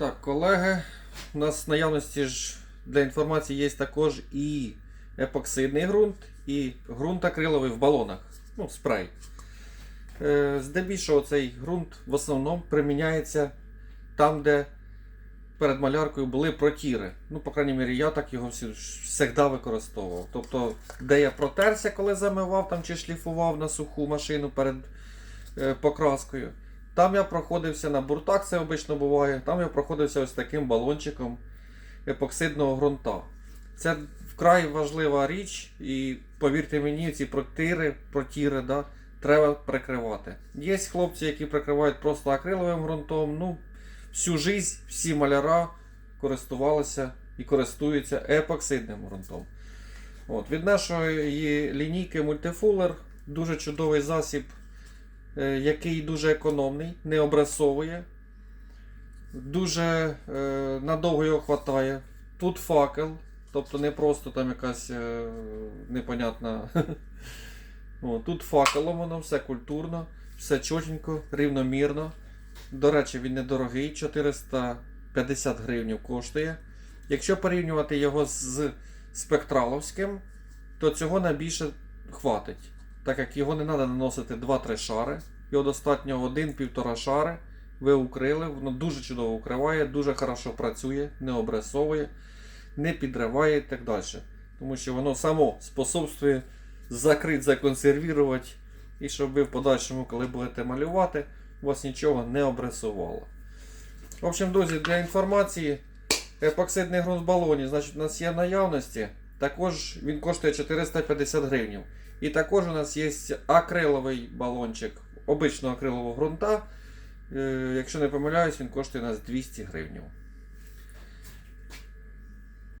Так, колеги, у нас в наявності ж для інформації є також і епоксидний ґрунт, і ґрунт акриловий в балонах. Ну, спрей. Е, Здебільшого цей ґрунт в основному приміняється там, де перед маляркою були протіри. Ну, по крайній мірі, я так його завжди використовував. Тобто, де я протерся, коли замивав там чи шліфував на суху машину перед е, покраскою. Там я проходився на буртах, це обично буває. Там я проходився ось таким балончиком епоксидного ґрунта. Це вкрай важлива річ, і повірте мені, ці протири, протіри да, треба прикривати. Є хлопці, які прикривають просто акриловим ґрунтом. Ну, всю жизнь всі маляра користувалися і користуються епоксидним ґрунтом. От, від нашої лінійки Multifuller дуже чудовий засіб який дуже економний, не обрисовує. Дуже е, надовго його хватає. Тут факел, тобто не просто там якась е, непонятна. О, тут факелом воно все культурно, все чотенько, рівномірно. До речі, він недорогий, 450 гривень коштує. Якщо порівнювати його з спектраловським, то цього найбільше хватить так як його не треба наносити 2-3 шари. Його достатньо 1-1,5 шари. Ви укрили, воно дуже чудово укриває, дуже хорошо працює, не обрисовує, не підриває і так далі. Тому що воно само способствує закрити, законсервувати, і щоб ви в подальшому, коли будете малювати, у вас нічого не обрисувало. В общем, друзі, для інформації, епоксидний ґрунт в балоні, значить, у нас є наявності. Також він коштує 450 гривень. І також у нас є акриловий балончик обичного акрилового ґрунта. Е, Якщо не помиляюсь, він коштує у нас 200 гривень.